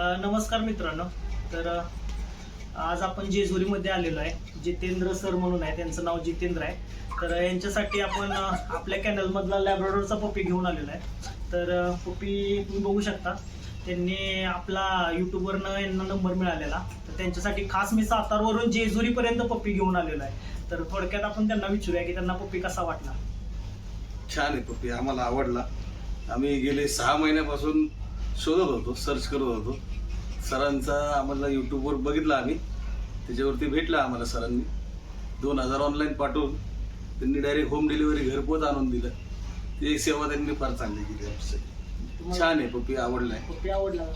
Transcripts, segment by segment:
नमस्कार मित्रांनो. तर आज आपण जेजुरीमध्ये आलेलो आहे जितेंद्र सर म्हणून आहे त्यांचं नाव जितेंद्र आहे. तर यांच्यासाठी आपण आपल्या कॅनलमधला लॅब्राडोरचा पप्पी घेऊन आलेलो आहे. तर पप्पी तुम्ही बघू शकता. त्यांनी आपला यूट्यूबवरनं यांना नंबर मिळालेला. तर त्यांच्यासाठी खास मी सातारवरून जेजुरीपर्यंत पप्पी घेऊन आलेलो आहे. तर थोडक्यात आपण त्यांना विचारूया की त्यांना पप्पी कसा वाटला? छान आहे पप्पी आम्हाला आवडला. आम्ही गेले सहा महिन्यापासून शोधत होतो सर्च करत होतो. सरांचा आम्हाला यूट्यूबवर बघितला आम्ही. त्याच्यावरती भेटला आम्हाला सरांनी. दोन हजार ऑनलाईन पाठवून त्यांनी डायरेक्ट होम डिलिव्हरी घरपोच आणून दिलं. ती सेवा त्यांनी फार चांगली केली आमची. छान आहे पप्पी आवडला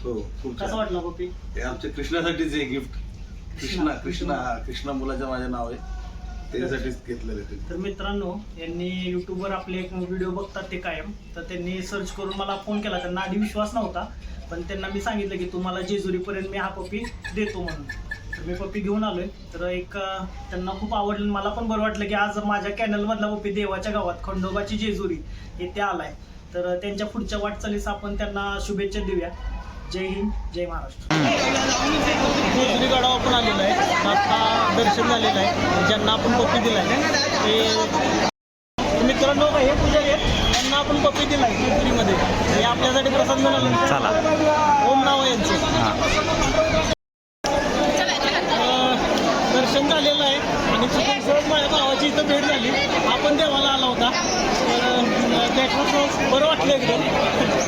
हो खूप कसा छान. वाटला पप्पी? हे आमच्या कृष्णासाठीच आहे गिफ्ट कृष्णा. कृष्णा हा कृष्णा मुलाचं माझं नाव आहे. त्यासाठीच घेतलेले ते तर मित्रांनो यांनी युट्यूबवर आपले एक व्हिडिओ बघतात ते कायम. तर त्यांनी सर्च करून मला फोन केला. त्यांना आधी विश्वास नव्हता पण त्यांना मी सांगितलं की तुम्हाला जेजुरीपर्यंत मी हा पपी देतो म्हणून. तर मी पप्पी घेऊन आलोय. तर एक त्यांना खूप आवडलं मला पण बरं वाटलं की आज माझ्या कॅनलमधला पप्पी देवाच्या गावात खंडोबाची जेजुरी येथे आलाय. तर त्यांच्या पुढच्या वाटचालीस आपण त्यांना शुभेच्छा देऊया. जय हिंद जय महाराष्ट्र. जेजुरी गडावर आपण आलेलो आहे. आता दर्शन झालेलं आहे. ज्यांना आपण पप्पी दिलाय. ते मित्रांनो हे पुजारी आहेत त्यांना आपण पप्पी दिलाय जेजुरीमध्ये हे आपल्यासाठी प्रसाद मिळाला. चला. ओम नाव आहे यांचं. दर्शन झालेलं आहे. आणि चुकून सहज माझ्या भावाची इथं भेट झाली. आपण देवाला आला होता. तर सहज बरं वाटलं एकदम.